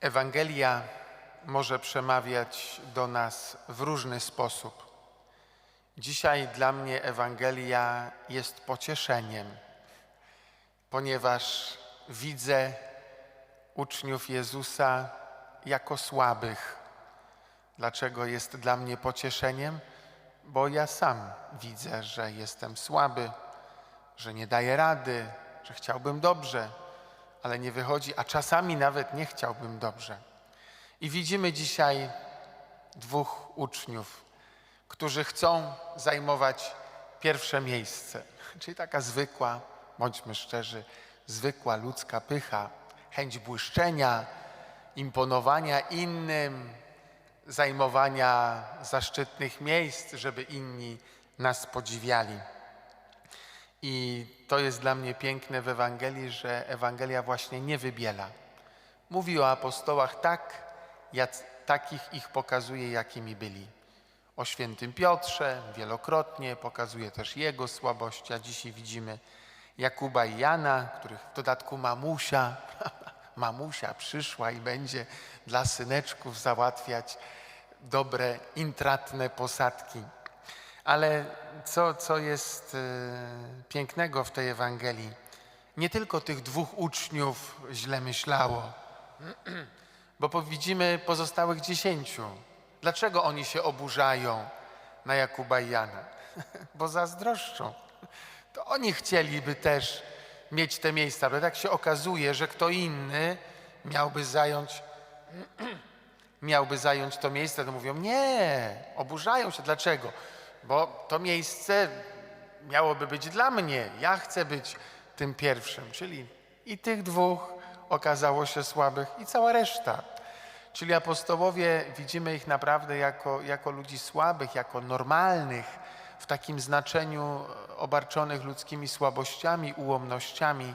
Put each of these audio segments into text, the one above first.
Ewangelia może przemawiać do nas w różny sposób. Dzisiaj dla mnie Ewangelia jest pocieszeniem, ponieważ widzę uczniów Jezusa jako słabych. Dlaczego jest dla mnie pocieszeniem? Bo ja sam widzę, że jestem słaby, że nie daję rady, że chciałbym dobrze, ale nie wychodzi, a czasami nawet nie chciałbym dobrze. I widzimy dzisiaj dwóch uczniów, którzy chcą zajmować pierwsze miejsce, czyli taka zwykła, bądźmy szczerzy, zwykła ludzka pycha, chęć błyszczenia, imponowania innym, zajmowania zaszczytnych miejsc, żeby inni nas podziwiali. I to jest dla mnie piękne w Ewangelii, że Ewangelia właśnie nie wybiela. Mówi o apostołach tak, jak, takich ich pokazuje, jakimi byli. O świętym Piotrze wielokrotnie pokazuje też jego słabości, a dzisiaj widzimy Jakuba i Jana, których w dodatku mamusia, mamusia przyszła i będzie dla syneczków załatwiać dobre, intratne posadki. Ale co, co jest e, pięknego w tej Ewangelii? Nie tylko tych dwóch uczniów źle myślało, bo widzimy pozostałych dziesięciu. Dlaczego oni się oburzają na Jakuba i Jana? Bo zazdroszczą. To oni chcieliby też mieć te miejsca, ale tak się okazuje, że kto inny miałby zająć, miałby zająć to miejsce, to mówią nie, oburzają się. Dlaczego? Bo to miejsce miałoby być dla mnie. Ja chcę być tym pierwszym, czyli i tych dwóch okazało się słabych i cała reszta. Czyli apostołowie, widzimy ich naprawdę jako, jako ludzi słabych, jako normalnych, w takim znaczeniu obarczonych ludzkimi słabościami, ułomnościami,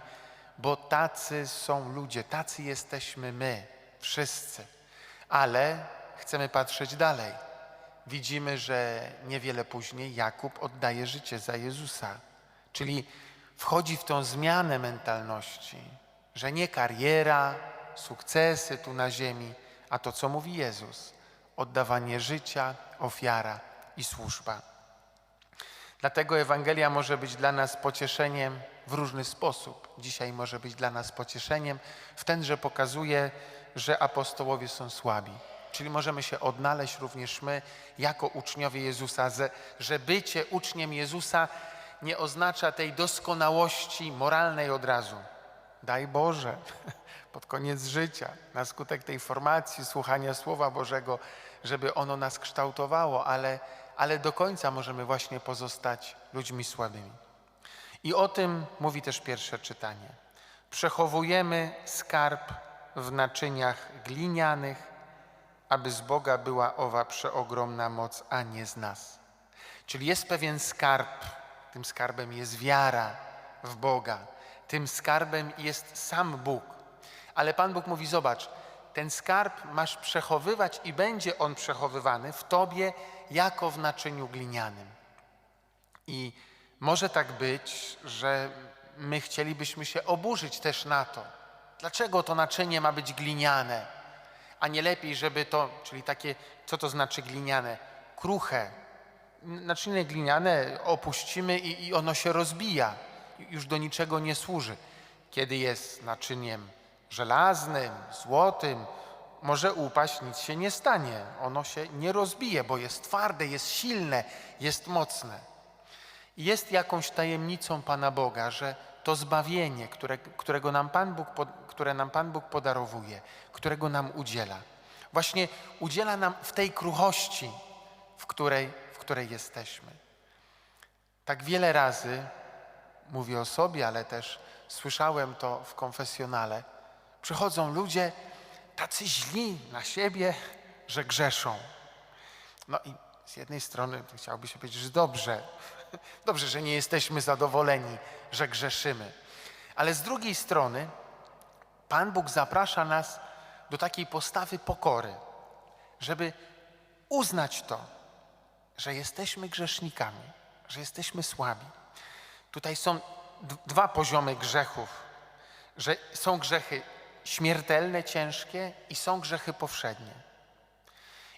bo tacy są ludzie, tacy jesteśmy my, wszyscy. Ale chcemy patrzeć dalej. Widzimy, że niewiele później Jakub oddaje życie za Jezusa, czyli wchodzi w tą zmianę mentalności, że nie kariera, sukcesy tu na ziemi, a to, co mówi Jezus, oddawanie życia, ofiara i służba. Dlatego Ewangelia może być dla nas pocieszeniem w różny sposób. Dzisiaj może być dla nas pocieszeniem w ten, że pokazuje, że apostołowie są słabi. Czyli możemy się odnaleźć również my, jako uczniowie Jezusa, że bycie uczniem Jezusa nie oznacza tej doskonałości moralnej od razu. Daj Boże, pod koniec życia, na skutek tej formacji, słuchania Słowa Bożego, żeby ono nas kształtowało, ale, ale do końca możemy właśnie pozostać ludźmi słabymi. I o tym mówi też pierwsze czytanie. Przechowujemy skarb w naczyniach glinianych, aby z Boga była owa przeogromna moc, a nie z nas. Czyli jest pewien skarb, tym skarbem jest wiara w Boga, tym skarbem jest sam Bóg. Ale Pan Bóg mówi: Zobacz, ten skarb masz przechowywać i będzie on przechowywany w tobie jako w naczyniu glinianym. I może tak być, że my chcielibyśmy się oburzyć też na to. Dlaczego to naczynie ma być gliniane? A nie lepiej, żeby to, czyli takie, co to znaczy gliniane? Kruche. Naczynie gliniane opuścimy i, i ono się rozbija. Już do niczego nie służy. Kiedy jest naczyniem żelaznym, złotym, może upaść, nic się nie stanie. Ono się nie rozbije, bo jest twarde, jest silne, jest mocne. Jest jakąś tajemnicą Pana Boga, że to zbawienie, które, którego nam Pan Bóg, które nam Pan Bóg podarowuje, którego nam udziela, właśnie udziela nam w tej kruchości, w której, w której jesteśmy. Tak wiele razy mówię o sobie, ale też słyszałem to w konfesjonale. Przychodzą ludzie tacy źli na siebie, że grzeszą. No i z jednej strony chciałby się powiedzieć, że dobrze, dobrze, że nie jesteśmy zadowoleni, że grzeszymy. Ale z drugiej strony Pan Bóg zaprasza nas do takiej postawy pokory, żeby uznać to, że jesteśmy grzesznikami, że jesteśmy słabi. Tutaj są dwa poziomy grzechów, że są grzechy śmiertelne, ciężkie i są grzechy powszednie.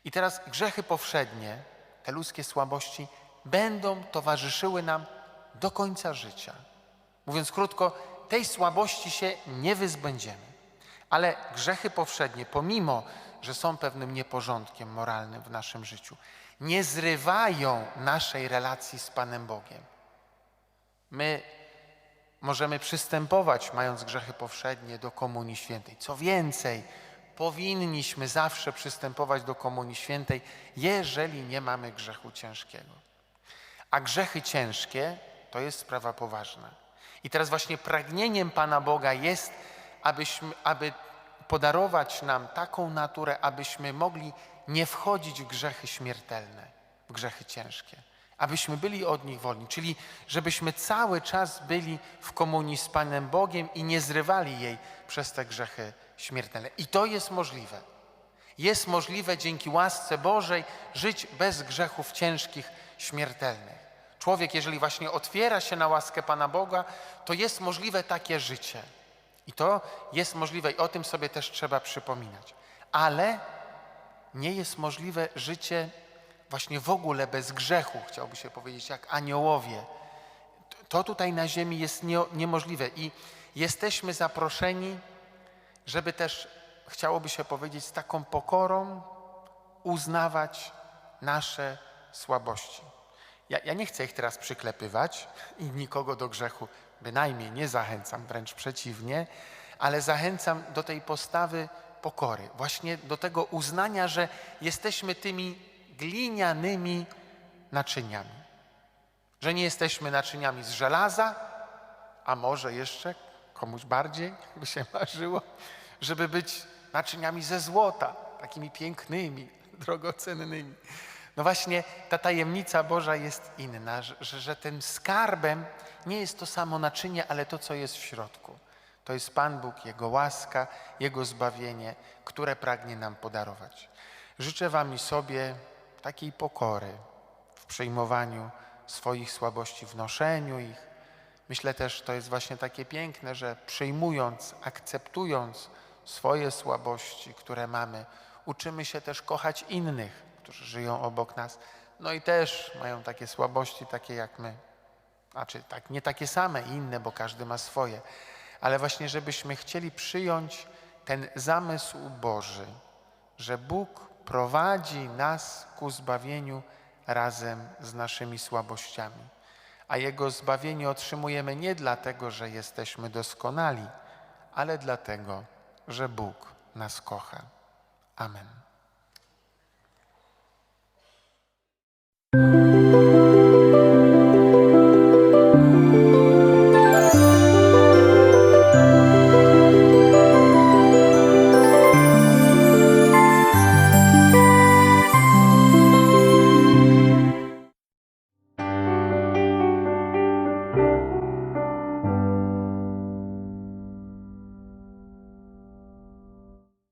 I teraz grzechy powszednie, te ludzkie słabości, będą towarzyszyły nam do końca życia. Mówiąc krótko, tej słabości się nie wyzbędziemy. Ale grzechy powszednie, pomimo, że są pewnym nieporządkiem moralnym w naszym życiu, nie zrywają naszej relacji z Panem Bogiem. My możemy przystępować, mając grzechy powszednie, do Komunii Świętej. Co więcej, powinniśmy zawsze przystępować do Komunii Świętej, jeżeli nie mamy grzechu ciężkiego. A grzechy ciężkie to jest sprawa poważna. I teraz właśnie pragnieniem Pana Boga jest, abyśmy, aby podarować nam taką naturę, abyśmy mogli nie wchodzić w grzechy śmiertelne, w grzechy ciężkie, abyśmy byli od nich wolni, czyli żebyśmy cały czas byli w komunii z Panem Bogiem i nie zrywali jej przez te grzechy śmiertelne. I to jest możliwe. Jest możliwe dzięki łasce Bożej żyć bez grzechów ciężkich, śmiertelnych. Człowiek, jeżeli właśnie otwiera się na łaskę Pana Boga, to jest możliwe takie życie. I to jest możliwe i o tym sobie też trzeba przypominać. Ale nie jest możliwe życie właśnie w ogóle bez grzechu, chciałby się powiedzieć, jak aniołowie. To tutaj na ziemi jest nie, niemożliwe i jesteśmy zaproszeni, żeby też, chciałoby się powiedzieć, z taką pokorą uznawać nasze słabości. Ja, ja nie chcę ich teraz przyklepywać i nikogo do grzechu bynajmniej nie zachęcam, wręcz przeciwnie, ale zachęcam do tej postawy pokory, właśnie do tego uznania, że jesteśmy tymi glinianymi naczyniami. Że nie jesteśmy naczyniami z żelaza, a może jeszcze komuś bardziej by się marzyło, żeby być naczyniami ze złota, takimi pięknymi, drogocennymi. No właśnie ta tajemnica Boża jest inna, że, że tym skarbem nie jest to samo naczynie, ale to, co jest w środku. To jest Pan Bóg, Jego łaska, Jego zbawienie, które pragnie nam podarować. Życzę Wam i sobie takiej pokory w przyjmowaniu swoich słabości, w noszeniu ich. Myślę też, to jest właśnie takie piękne, że przyjmując, akceptując swoje słabości, które mamy, uczymy się też kochać innych, którzy żyją obok nas, no i też mają takie słabości, takie jak my. Znaczy, tak, nie takie same, inne, bo każdy ma swoje. Ale właśnie, żebyśmy chcieli przyjąć ten zamysł Boży, że Bóg prowadzi nas ku zbawieniu razem z naszymi słabościami. A Jego zbawienie otrzymujemy nie dlatego, że jesteśmy doskonali, ale dlatego, że Bóg nas kocha. Amen.